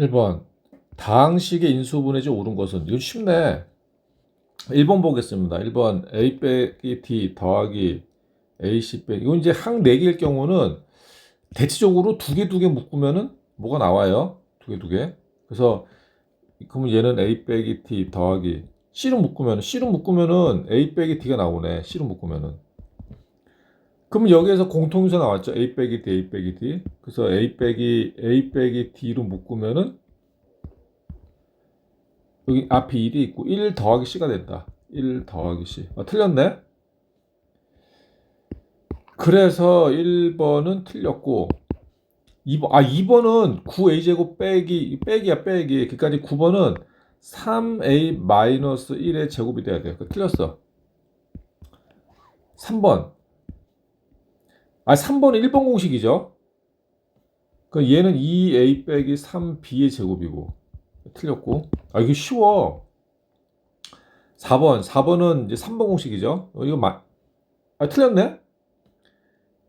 1번 다항식의 인수분해지 옳은 것은 이건 쉽네. 1번 보겠습니다. 1번 a 빼기 t 더하기 ac 빼기 이건 이제 항 4개일 경우는 대체적으로 두 개 두 개 묶으면은 뭐가 나와요? 두 개 두 개. 그래서 그러면 얘는 a 빼기 t 더하기 c로 묶으면 c로 묶으면은 a 빼기 t가 나오네. c로 묶으면은 그러면 여기에서 공통유사 나왔죠. a 빼기 d, a 빼기 d. 그래서 a 빼기 a 빼기 d로 묶으면은 여기 앞에 1이 있고 1 더하기 c가 된다. 1 더하기 c. 아, 틀렸네. 그래서 1번은 틀렸고 2번 아 2번은 9a제곱 빼기 빼기야 빼기 그까지 9번은 3a 마이너스 1의 제곱이 돼야 돼요. 그 틀렸어. 3번 아 3번은 1번 공식이죠. 그 얘는 2a 빼기 3b의 제곱이고. 틀렸고. 아 이게 쉬워. 4번. 4번은 이제 3번 공식이죠. 어, 이거 마, 아 틀렸네?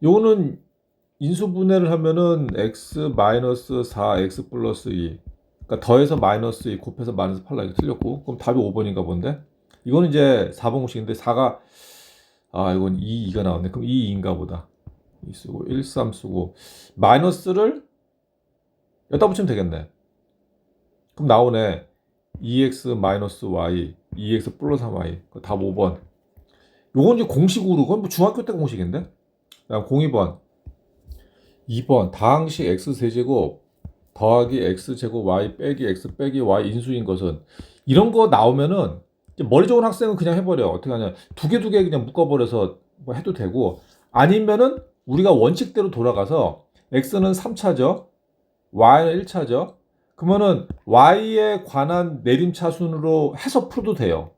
요거는 인수분해를 하면은 x 마이너스 4 x 플러스 2 그러니까 더해서 마이너스 2 곱해서 마이너스 8 이거 틀렸고. 그럼 답이 5번인가 본데? 이거는 이제 4번 공식인데 4가 아 이건 2, 2가 나왔네. 그럼 2, 2인가 보다 2 쓰고 1, 3 쓰고 마이너스를 여기다 붙이면 되겠네 그럼 나오네 2x 마이너스 y, 2x 플러스 3y. 답 5번. 요건 이제 공식으로, 그건 뭐 중학교 때 공식인데? 다음 02번. 2번. 다항식 x세제곱 더하기 x제곱 y 빼기 x 빼기 y 인수인 것은 이런 거 나오면은 머리 좋은 학생은 그냥 해버려. 어떻게 하냐. 두 개 두 개 그냥 묶어버려서 뭐 해도 되고 아니면은 우리가 원칙대로 돌아가서 x는 3차죠. y는 1차죠. 그러면은 y에 관한 내림차순으로 해서 풀어도 돼요.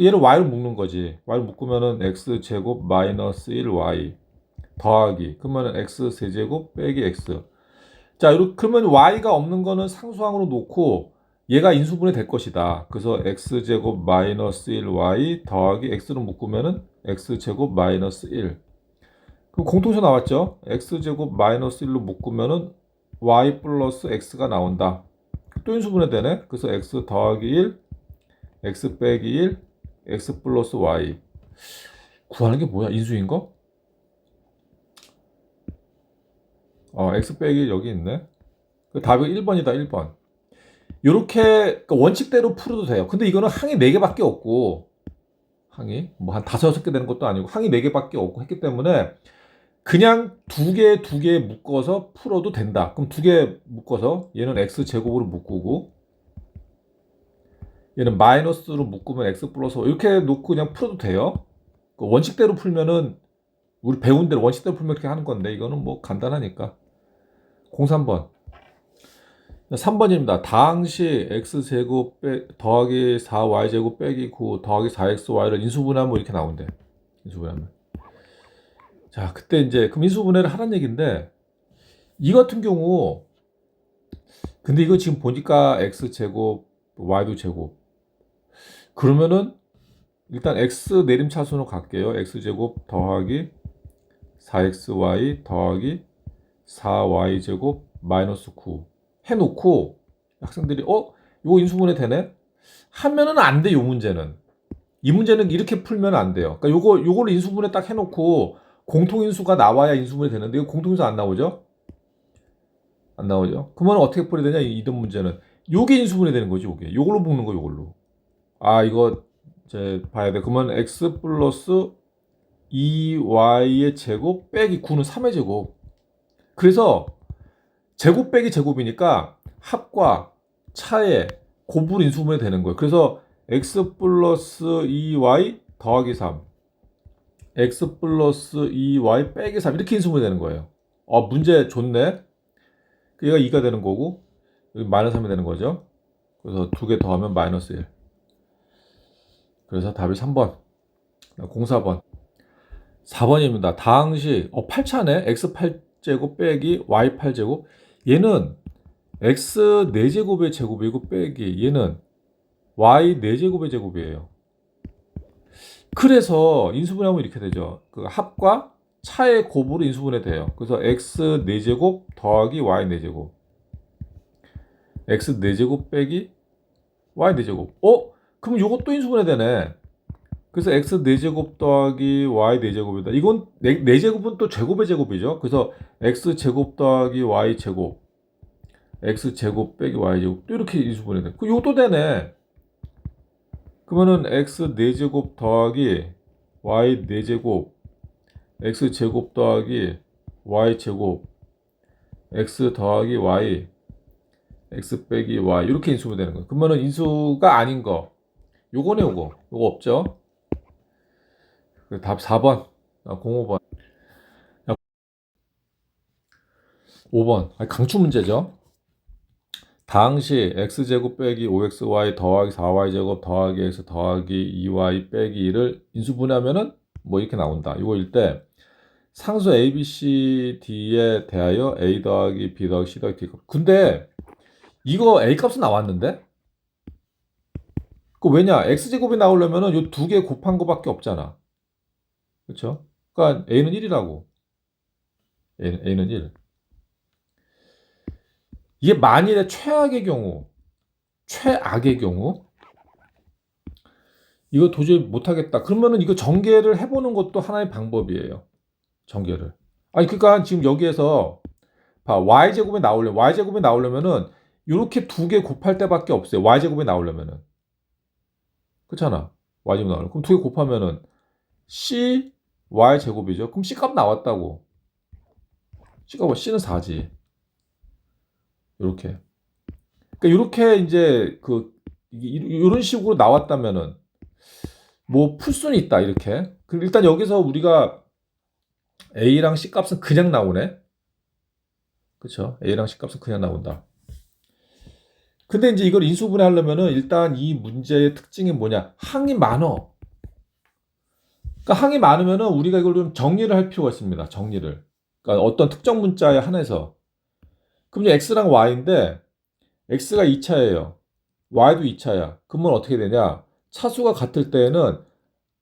얘를 y로 묶는 거지. y로 묶으면은 x 제곱 마이너스 1y 더하기 그러면은 x 세제곱 빼기 x. 자, 이렇게 그러면 y가 없는 거는 상수항으로 놓고 얘가 인수분해 될 것이다. 그래서 x 제곱 마이너스 1y 더하기 x로 묶으면은 x 제곱 마이너스 1. 그럼 공통수 나왔죠? x 제곱 마이너스 1로 묶으면은 y 플러스 x가 나온다. 또 인수분해 되네. 그래서 x 더하기 1, x 빼기 1, x 플러스 y. 구하는 게 뭐야? 인수인 거? 어, x 빼기 1 여기 있네. 그 답이 1번이다, 1번. 요렇게 그러니까 원칙대로 풀어도 돼요. 근데 이거는 항이 4개밖에 없고 항이 뭐 한 5, 6개 되는 것도 아니고 항이 4개밖에 없고 했기 때문에 그냥 두 개, 두 개 묶어서 풀어도 된다. 그럼 두 개 묶어서 얘는 x 제곱으로 묶고 얘는 마이너스로 묶으면 x 플러스 이렇게 놓고 그냥 풀어도 돼요. 그 원칙대로 풀면은 우리 배운 대로 원칙대로 풀면 이렇게 하는 건데 이거는 뭐 간단하니까. 03번. 3번입니다. 다항식 x제곱 빼, 더하기 4y제곱 빼기 9 더하기 4xy를 인수분해하면 이렇게 나온대. 인수분해하면. 자, 그때 이제 그 민수분해를 하라는 얘기인데 이 같은 경우 근데 이거 지금 보니까 x 제곱 y도 제곱 그러면은 일단 x 내림차순으로 갈게요. x 제곱 더하기 4xy 더하기 4y 제곱 마이너스 9 해놓고 학생들이 어 이거 인수분해 되네 하면은 안 돼 요 문제는 이 문제는 이렇게 풀면 안 돼요. 그러니까 요거 요걸 인수분해 딱 해놓고 공통인수가 나와야 인수분해 되는데 이거 공통인수 안 나오죠? 안 나오죠? 그러면 어떻게 풀어야 되냐 이등 문제는. 요게 인수분해 되는 거지 요게. 요걸로 묶는 거 요걸로. 아 이거 이제 봐야 돼. 그러면 x 플러스 2y의 제곱 빼기 9는 3의 제곱. 그래서 제곱 빼기 제곱이니까 합과 차의 곱으로 인수분해 되는 거예요. 그래서 x 플러스 2y 더하기 3 x 플러스 2y 빼기 3 이렇게 인수분해 되는 거예요. 어, 문제 좋네. 얘가 2가 되는 거고 여기 마이너스 3이 되는 거죠. 그래서 두 개 더하면 마이너스 1. 그래서 답이 3번. 04번. 4번입니다. 다항식 어 8차네. x 8제곱 빼기 y 8제곱. 얘는 x 4제곱의 제곱이고 빼기 얘는 y 4제곱의 제곱이에요. 그래서 인수분해하면 이렇게 되죠. 그 합과 차의 곱으로 인수분해 돼요. 그래서 x 4제곱 더하기 y 4제곱. x 4제곱 빼기 y 4제곱. 어? 그럼 요것도 인수분해 되네. 그래서 x 4제곱 더하기 y 4제곱이다. 이건 4, 4제곱은 또 제곱의 제곱이죠. 그래서 x 제곱 더하기 y 제곱 x 제곱 빼기 y 제곱 또 이렇게 인수분해 돼. 그 요것도 되네. 그러면은 x 4제곱 더하기 y 4제곱 x 제곱 더하기 y 제곱 x 더하기 y x 빼기 y 이렇게 인수가 되는 거예요. 그러면은 인수가 아닌 거 요거네 요거 요거 없죠? 그답 4번 아, 05번 5번 아니, 강추 문제죠. 당시 x제곱 빼기 5xy 더하기 4y제곱 더하기 x 더하기 2y 빼기 1을 인수분해하면은 뭐 이렇게 나온다. 이거일 때 상수 a, b, c, d에 대하여 a 더하기 b 더하기 c 더하기 d 값. 근데 이거 a 값은 나왔는데? 그 왜냐? x제곱이 나오려면은 요 두 개 곱한 거밖에 없잖아. 그렇죠? 그러니까 a는 1이라고. a는, a는 1. 이게 만일의 최악의 경우, 최악의 경우, 이거 도저히 못하겠다. 그러면은 이거 전개를 해보는 것도 하나의 방법이에요. 전개를. 아니, 그러니까 지금 여기에서, 봐, y제곱이 나오려면, y제곱이 나오려면은, 이렇게 두 개 곱할 때밖에 없어요. y제곱이 나오려면은. 그렇잖아. y제곱 나오려면. 그럼 두 개 곱하면은, c, y제곱이죠. 그럼 c값 나왔다고. c값, 뭐 c는 4지. 이렇게. 그러니까 이렇게 이제 그 이런 식으로 나왔다면은 뭐 풀 수는 있다 이렇게. 그럼 일단 여기서 우리가 A랑 C 값은 그냥 나오네. 그렇죠? A랑 C 값은 그냥 나온다. 근데 이제 이걸 인수분해 하려면은 일단 이 문제의 특징이 뭐냐? 항이 많어. 그러니까 항이 많으면은 우리가 이걸 좀 정리를 할 필요가 있습니다. 정리를. 그러니까 어떤 특정 문자에 한해서 그럼 이제 x랑 y인데 x가 2차예요. y도 2차야. 그러면 어떻게 되냐? 차수가 같을 때에는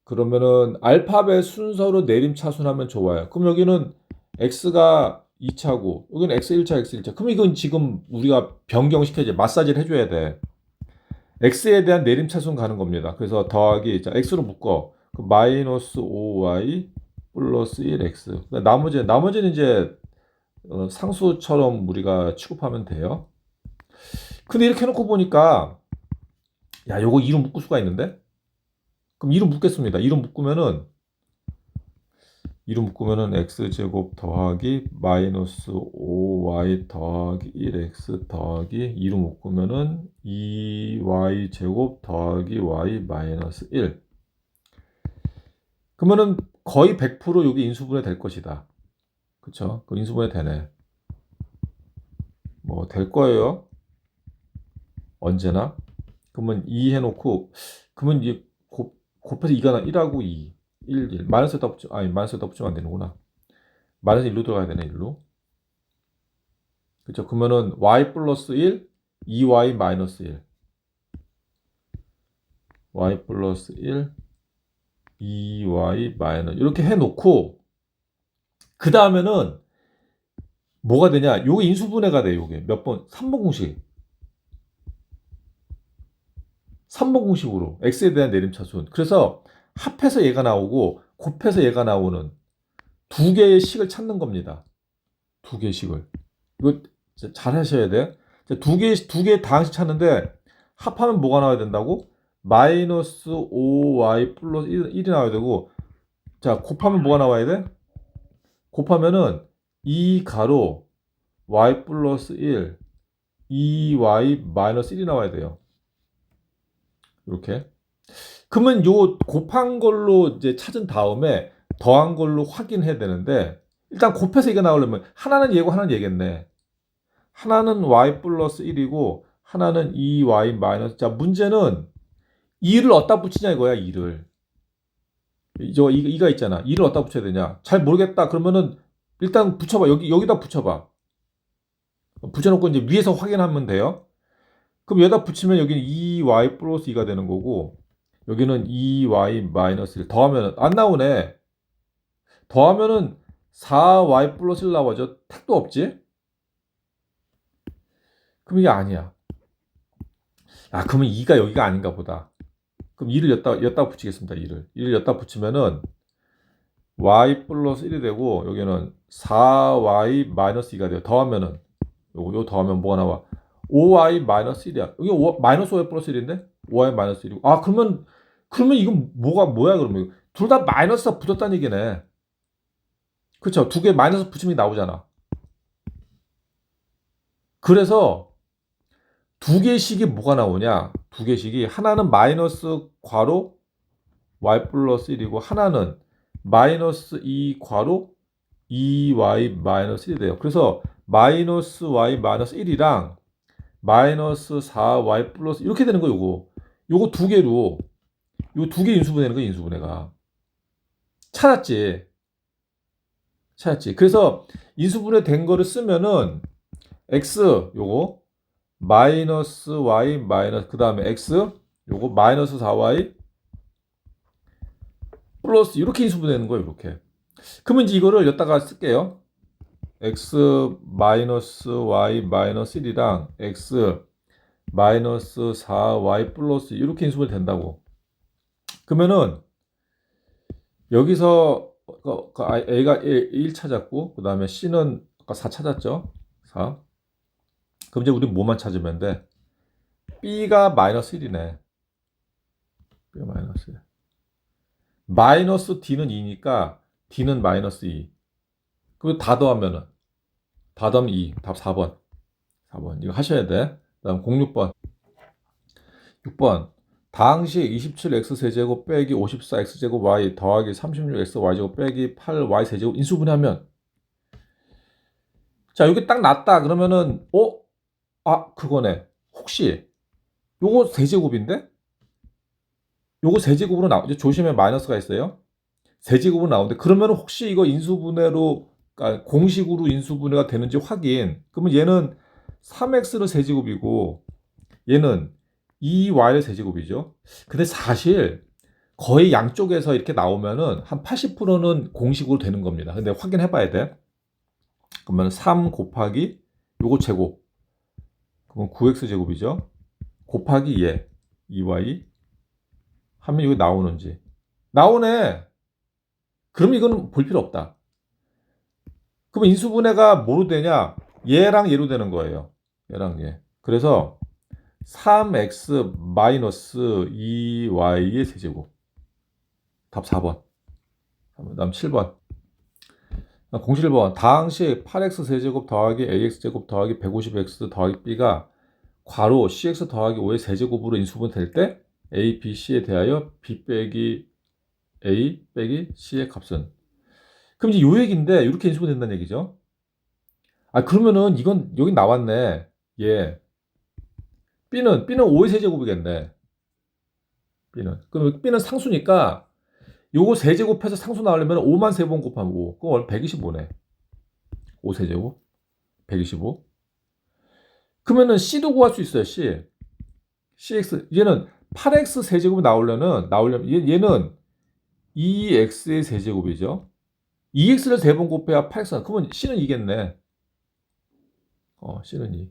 그러면은 알파벳 순서로 내림 차순하면 좋아요. 그럼 여기는 x가 2차고 여기는 x 1차, x 1차. 그럼 이건 지금 우리가 변경시켜야지 마사지를 해줘야 돼. x에 대한 내림 차순 가는 겁니다. 그래서 더하기 자 x로 묶어. 그 마이너스 5y 플러스 1x. 나머지 나머지는 이제 어, 상수처럼 우리가 취급하면 돼요. 근데 이렇게 해놓고 보니까 야 요거 2로 묶을 수가 있는데 그럼 2로 묶겠습니다. 2로 묶으면은 2로 묶으면은 x제곱 더하기 마이너스 5y 더하기 1x 더하기 2로 묶으면은 2y제곱 더하기 y 마이너스 1 그러면은 거의 100% 여기 인수분해 될 것이다. 그쵸? 그 인수분해 되네. 뭐 될 거예요. 언제나. 그러면 2 해놓고 그러면 이제 곱, 곱해서 2가 나 1하고 2. 1, 1. 마이너스에다 붙여, 아니 마이너스에다 붙이면 안 되는구나. 마이너스 1로 들어가야 되네 1로. 그쵸? 그러면은 y 플러스 1, 2y 마이너스 1. y 플러스 1, 2y 마이너스 이렇게 해놓고 그 다음에는 뭐가 되냐? 요게 인수분해가 돼, 요게. 몇 번? 3번 공식. 3번 공식으로. x에 대한 내림차순. 그래서 합해서 얘가 나오고 곱해서 얘가 나오는 두 개의 식을 찾는 겁니다. 두 개의 식을. 이거 잘 하셔야 돼. 두 개, 두 개의 다항식 찾는데 합하면 뭐가 나와야 된다고? 마이너스 5y 플러스 1, 1이 나와야 되고 자, 곱하면 뭐가 나와야 돼? 곱하면은 2 가로 y 플러스 1 2y 마이너스 1이 나와야 돼요. 이렇게. 그러면 요 곱한 걸로 이제 찾은 다음에 더한 걸로 확인해야 되는데 일단 곱해서 이게 나오려면 하나는 얘고 하나는 얘겠네. 하나는 y 플러스 1이고 하나는 2y 마이너스 자 문제는 2를 어디다 붙이냐 이거야 2를 저 이, 이가 있잖아. 2를 어디다 붙여야 되냐? 잘 모르겠다. 그러면은 일단 붙여봐. 여기 여기다 붙여봐. 붙여놓고 이제 위에서 확인하면 돼요. 그럼 여기다 붙이면 여기는 2y 플러스 2가 되는 거고 여기는 2y 마이너스 1 더하면 안 나오네. 더하면은 4y 플러스 1 나와죠? 택도 없지? 그럼 이게 아니야. 아, 그러면 2가 여기가 아닌가 보다. 그럼 2를 여기다, 여기다 붙이겠습니다. 2를. 2를 여기다 붙이면은 y 플러스 1이 되고 여기는 4y 마이너스 2가 돼요. 더하면은 요거 요 더하면 뭐가 나와? 5y 마이너스 1이야. 여기 5, 마이너스 5y 플러스 1인데 5y 마이너스 1이고 아 그러면 그러면 이건 뭐가 뭐야 그러면 둘 다 마이너스가 붙었다는 얘기네. 그쵸? 두개 마이너스 붙이면 나오잖아. 그래서 두 개씩이 뭐가 나오냐? 두 개씩이 하나는 마이너스 괄호 y 플러스 1이고 하나는 마이너스 2 괄호 2y 마이너스 1이 돼요. 그래서 마이너스 y 마이너스 1이랑 마이너스 4y 플러스 이렇게 되는 거 요거. 요거 두 개로 요 두 개 인수분해는 거 인수분해가. 찾았지. 찾았지. 그래서 인수분해 된 거를 쓰면은 x 요거 마이너스 y 마이너스 그 다음에 x 요거 마이너스 4y 플러스 이렇게 인수분해되는 거예요 이렇게. 그러면 이제 이거를 여기다가 쓸게요. X 마이너스 y 마이너스 1이랑 x 마이너스 4y 플러스 이렇게 인수분해 된다고. 그러면은 여기서 그- 그 a가 1 찾았고 그 다음에 c는 아까 4 찾았죠? 4 그럼 이제 우리 뭐만 찾으면 돼? B가 마이너스 1이네. B가 마이너스 1. 마이너스 D는 2니까 D는 마이너스 2. 그리고 다 더하면은 다 더하면 2. 답 4번. 4번. 이거 하셔야 돼. 그 다음 06번. 6번. 당시 27x 세제곱 빼기 54x 제곱 y 더하기 36x y 제곱 빼기 8y 세제곱 인수분해하면 자, 여기 딱 났다. 그러면은 어? 아, 그거네. 혹시 요거 세제곱인데? 요거 세제곱으로 나오 이제 조심해 마이너스가 있어요. 세제곱으로 나오는데 그러면 혹시 이거 인수분해로 그러니까 공식으로 인수분해가 되는지 확인. 그러면 얘는 3x를 세제곱이고 얘는 2y를 세제곱이죠. 근데 사실 거의 양쪽에서 이렇게 나오면은 한 80%는 공식으로 되는 겁니다. 근데 확인해 봐야 돼. 그러면 3 곱하기 요거 제곱 그럼 9x 제곱이죠. 곱하기 얘 2y 하면 이거 나오는지 나오네. 그럼 이거는 볼 필요 없다. 그럼 인수분해가 뭐로 되냐? 얘랑 얘로 되는 거예요. 얘랑 얘. 그래서 3x 마이너스 2y의 세제곱. 답 4번. 다음 7번. 공식 1번. 당시 8x 세제곱 더하기 ax 제곱 더하기 150x 더하기 b가 괄호 cx 더하기 5의 세제곱으로 인수분 될 때 a, b, c에 대하여 b 빼기 a 빼기 c의 값은 그럼 이제 요 얘기인데 이렇게 인수분 된다는 얘기죠. 아 그러면은 이건 여기 나왔네. 예. b는 b는 5의 세제곱이겠네. b는 그럼 b는 상수니까 요거 세제곱해서 상수 나오려면 5만 3번 곱하면 5. 그럼 125네. 5 세제곱. 125. 그러면은 C도 구할 수 있어요, C. CX. 얘는 8X 세제곱이 나오려면, 나오려면, 얘, 얘는 2X의 세제곱이죠. 2X를 3번 곱해야 8X. 그러면 C는 이겠네. 어, C는 2.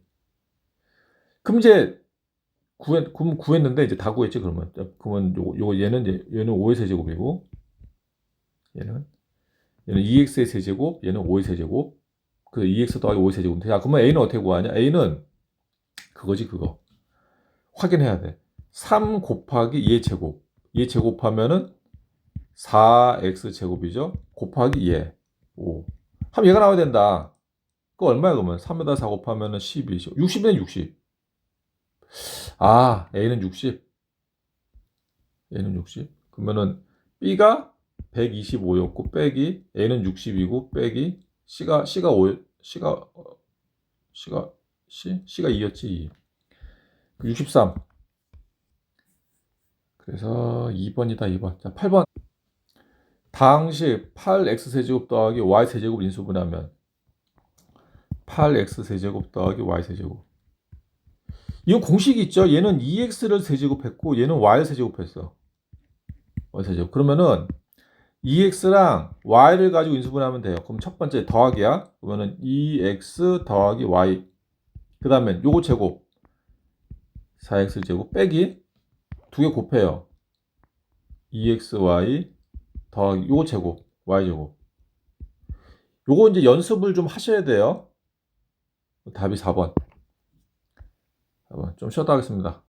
그럼 이제, 구했, 그럼 구했는데, 이제 다 구했지, 그러면. 그러면 요거, 요거 얘는 이제, 얘는 5의 세제곱이고, 얘는 얘는 2x의 세제곱, 얘는 5의 세제곱. 그 2x 더하기 5의 세제곱. 자, 그러면 a는 어떻게 구하냐? a는 그거지 그거. 확인해야 돼. 3 곱하기 2의 제곱. 2의 제곱하면은 4x 제곱이죠. 곱하기 2의 5. 하면 얘가 나와야 된다. 그거 얼마야 그러면? 3에다 4 곱하면은 12. 60이네 60. 아, a는 60. 얘는 60. 그러면은 b가 125였고 빼기 a는 60이고 빼기 c가 c가 5 c가 어, c가 c c가 2였지 2. 63. 그래서 2번이다 2번. 자 8번. 당시 8x 세제곱 더하기 y 세제곱 인수분하면 8x 세제곱 더하기 y 세제곱. 이건 공식이 있죠. 얘는 2x를 세제곱했고 얘는 y를 세제곱했어. y 세제곱. 그러면은 2x랑 y를 가지고 인수분하면 돼요. 그럼 첫 번째 더하기야. 그러면은 2x 더하기 y. 그 다음에 요거 제곱. 4x 제곱 빼기 두 개 곱해요. 2xy 더하기 요 제곱 y 제곱. 요거 이제 연습을 좀 하셔야 돼요. 답이 4번. 4번. 좀 쉬었다 하겠습니다.